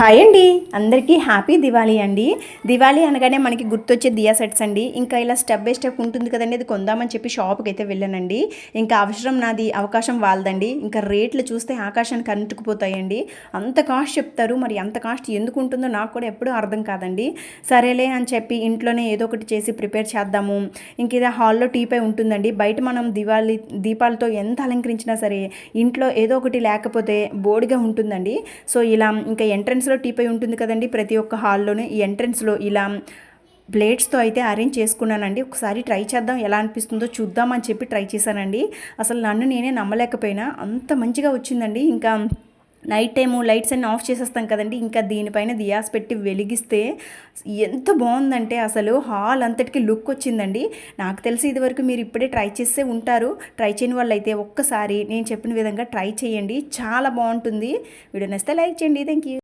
Hi అండి. అందరికీ happy Diwali అండి. దివాళీ అనగానే మనకి గుర్తొచ్చే దియా సెట్స్ అండి. ఇంకా ఇలా స్టెప్ బై స్టెప్ ఉంటుంది కదండి అది కొందామని చెప్పి షాప్కి అయితే వెళ్ళానండి. ఇంకా అవసరం నాది అవకాశం వాళ్ళదండి. ఇంకా రేట్లు చూస్తే ఆకాశానికి అంటుకుపోతాయండి. అంత కాస్ట్ చెప్తారు మరి అంత కాస్ట్ ఎందుకు ఉంటుందో నాకు కూడా ఎప్పుడూ అర్థం కాదండి. సరేలే అని చెప్పి ఇంట్లోనే ఏదో ఒకటి చేసి ప్రిపేర్ చేద్దాము. ఇంక ఇది హాల్లో టీపై ఉంటుందండి. బయట మనం దివాళీ దీపాలతో ఎంత అలంకరించినా సరే ఇంట్లో ఏదో ఒకటి లేకపోతే బోడిగా ఉంటుందండి. సో ఇలా ఇంకా ఎంట్రన్స్లో టీపై ఉంటుంది కదండి. ప్రతి ఒక్క హాల్లోనే ఈ ఎంట్రన్స్లో ఇలా ప్లేట్స్తో అయితే అరేంజ్ చేసుకున్నానండి. ఒకసారి ట్రై చేద్దాం ఎలా అనిపిస్తుందో చూద్దామని చెప్పి ట్రై చేశానండి. అసలు నన్ను నేనే నమ్మలేకపోయినా అంత మంచిగా వచ్చిందండి. ఇంకా నైట్ టైము లైట్స్ అన్నీ ఆఫ్ చేసేస్తాం కదండి. ఇంకా దీనిపైన దియాస్ పెట్టి వెలిగిస్తే ఎంత బాగుందంటే అసలు హాల్ అంతటికి లుక్ వచ్చిందండి. నాకు తెలిసి ఇదివరకు మీరు ఇప్పుడే ట్రై చేస్తే ఉంటారు. ట్రై చేయని వాళ్ళు అయితే ఒక్కసారి నేను చెప్పిన విధంగా ట్రై చేయండి. చాలా బాగుంటుంది. వీడియో నచ్చితే లైక్ చేయండి. Thank you